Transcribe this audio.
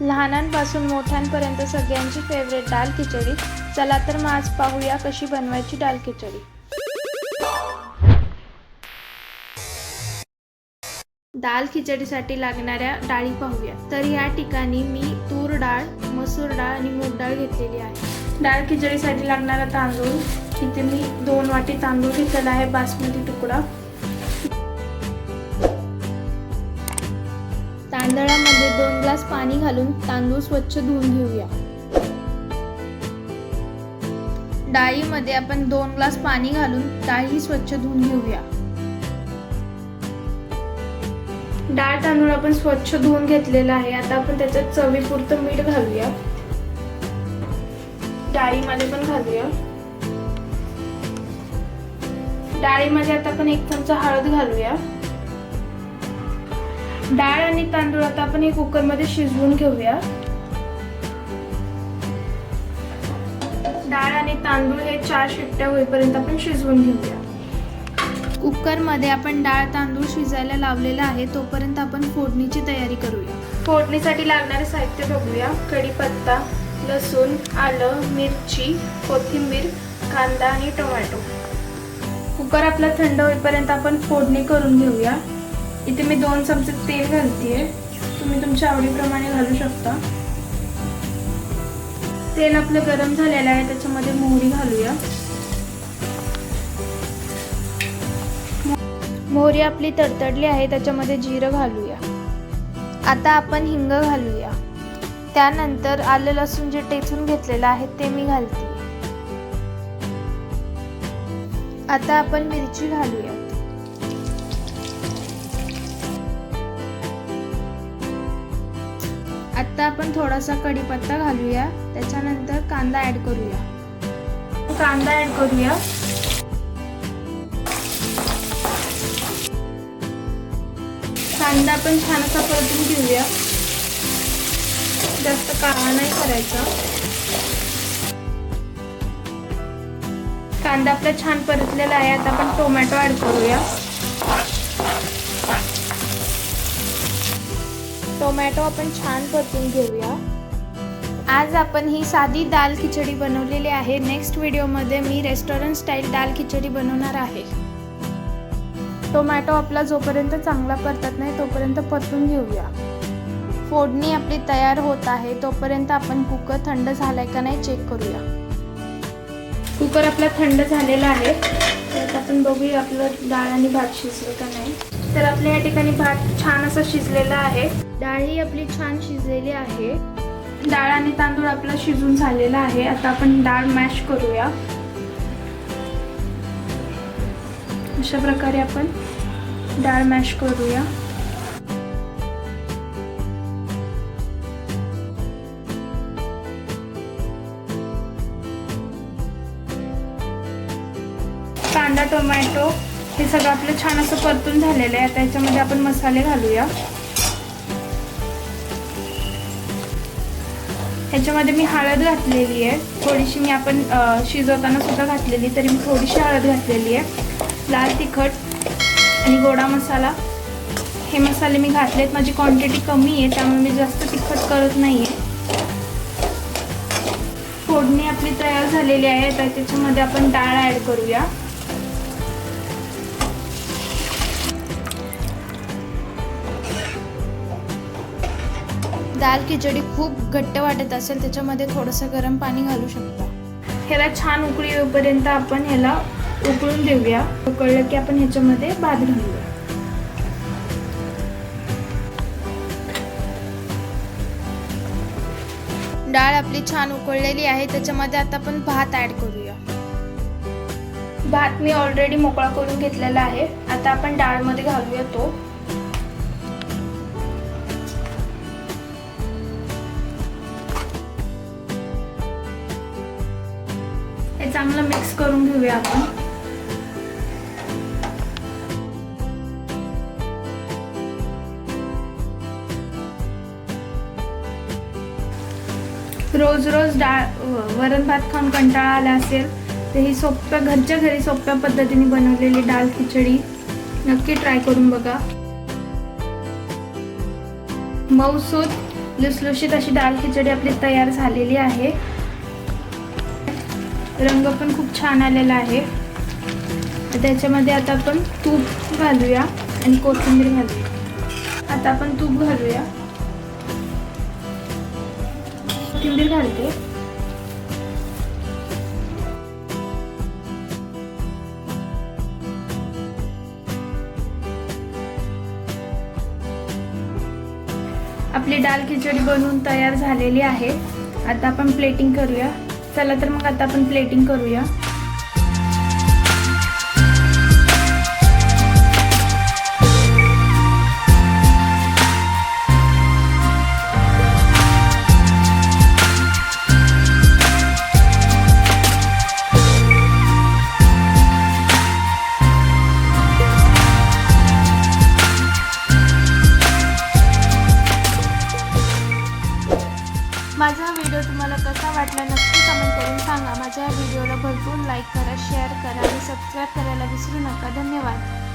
लहानांपासून मोठ्यांपर्यंत सगळ्यांची फेवरेट डाळ खिचडी. चला तर मग आज पाहूया कशी बनवायची डाळ खिचडी. डाळ खिचडीसाठी लागणाऱ्या डाळी पाहूया. तर या ठिकाणी मी तूर डाळ मसूर डाळ आणि मूग डाळ घेतलेली आहे. डाळ खिचडीसाठी लागणारा तांदूळ. इथे मी दोन वाटी तांदूळ घेतलेला आहे बासमती तुकडा. तांदळामध्ये दोन ग्लास पाणी घालून तांदूळ स्वच्छ धुवून घेऊया. डाळीमध्ये आपण दोन ग्लास पाणी घालून डाळी स्वच्छ धुवून घेऊया. डाळ तांदूळ आपण स्वच्छ धुवून घेतलेला आहे. आता आपण त्याच्यात चवीपुरतं मीठ घालूया. डाळीमध्ये पण घालूया. डाळीमध्ये आता आपण एक चमचा हळद घालूया. डाळ आणि तांदूळ आता आपण हे कुकरमध्ये शिजवून घेऊया. डाळ आणि तांदूळ हे चार शिट्ट्या होईपर्यंत आपण शिजवून घेऊया. कुकरमध्ये आपण डाळ तांदूळ शिजायला लावलेला आहे तोपर्यंत आपण फोडणीची तयारी करूया. फोडणीसाठी लागणारे साहित्य बघूया. कढीपत्ता लसूण आलं मिरची कोथिंबीर कांदा आणि टोमॅटो. कुकर आपला थंड होईपर्यंत आपण फोडणी करून घेऊया. इथे मी दोन चमचे तेल घालते तुम्ही तुमच्या आवडीप्रमाणे घालू शकता. तेल आपलं गरम झालेलं आहे त्याच्यामध्ये मोहरी घालूया. मोहरी आपली तडतडली आहे त्याच्यामध्ये जिरं घालूया. आता आपण हिंग घालूया. त्यानंतर आलं लसूण जे टेचून घेतलेलं आहे ते मी घालते आता आपण मिरची घालूया. आता आपण थोडासा कढीपत्ता घालूया. त्याच्यानंतर कांदा ऍड करूया. कांदा ऍड करूया. कांदा आपण छान असा परतून घेऊया. जास्त काळा नाही करायचा. कांदा आपला छान परतलेला आहे. आता आपण टोमॅटो ऍड करूया. टोमॅटो आपण छान परतून घेऊया. आज आपण ही साधी दाल खिचडी बनवलेली आहे. नेक्स्ट व्हिडिओमध्ये मी रेस्टॉरंट स्टाईल दाल खिचडी बनवणार आहे. टोमॅटो आपला जोपर्यंत चांगला परतत नाही तोपर्यंत परतून घेऊया. फोडणी आपली तयार होत आहे. तोपर्यंत आपण कुकर थंड झालाय का नाही चेक करूया. कुकर आपला थंड झालेला आहे. तर आपण बघूया आपलं डाळ आणि भात शिजलं का नाही. तर आपल्या या ठिकाणी भात छान असा शिजलेला आहे. डाळ ही आपली छान शिजलेली आहे. डाळ आणि तांदूळ आपला शिजून झालेला आहे. आता आपण डाळ मॅश करूया. अशा प्रकारे आपण डाळ मॅश करूया. कांदा टोमॅटो हे सगळं आपलं छान असं परतून झालेलं आहे. आता त्याच्यामध्ये आपण मसाले घालूया. ह्याच्यामध्ये मी हळद घातलेली आहे. थोडीशी मी आपण शिजवताना सुद्धा घातलेली तरी मी थोडीशी हळद घातलेली आहे. लाल तिखट आणि गोडा मसाला. हे मसाले मी घातलेत. माझी क्वांटिटी कमी आहे त्यामुळे मी जास्त तिखट करत नाही आहे फोडणी आपली तयार झालेली आहे. तर त्याच्यामध्ये आपण डाळ ॲड करूया. दाल खिचडी खूप घट्ट वाटत असेल त्याच्यामध्ये थोडंसं गरम पाणी घालू शकता. ह्याला छान उकळी येऊपर्यंत आपण ह्याला उकळून देऊया. उकळलं की आपण ह्याच्यामध्ये भात घालूया. डाळ आपली छान उकळलेली आहे त्याच्यामध्ये आता आपण भात ऍड करूया. भात मी ऑलरेडी मोकळा करून घेतलेला आहे. आता आपण डाळमध्ये घालूया तो. मिक्स करून घेऊया आपण. रोज रोज डाळ वरण भात खाऊन कंटाळा आला असेल तर ही सोप्या घरच्या घरी सोप्या पद्धतीने बनवलेली डाळ खिचडी नक्की ट्राय करून बघा. मऊसूद लुसलुशीत अशी डाळ खिचडी आपली तयार झालेली आहे. रंग पण खूप छान आलेला आहे. त्याच्यामध्ये आता आपण तूप घालूया आणि कोथिंबीर घालूया. आता आपण तूप घालूया. कोथिंबीर घालते. आपली डाल खिचडी बनवून तयार झालेली आहे. आता आपण प्लेटिंग करूया. चला तर मग आता आपण प्लेटिंग करूया. माझा व्हिडिओ तुम्हाला कसा वाटला नक्की कमेंट करून सांगा. माझ्या व्हिडिओला भरपूर लाईक करा शेअर करा आणि सबस्क्राईब करायला विसरू नका. धन्यवाद.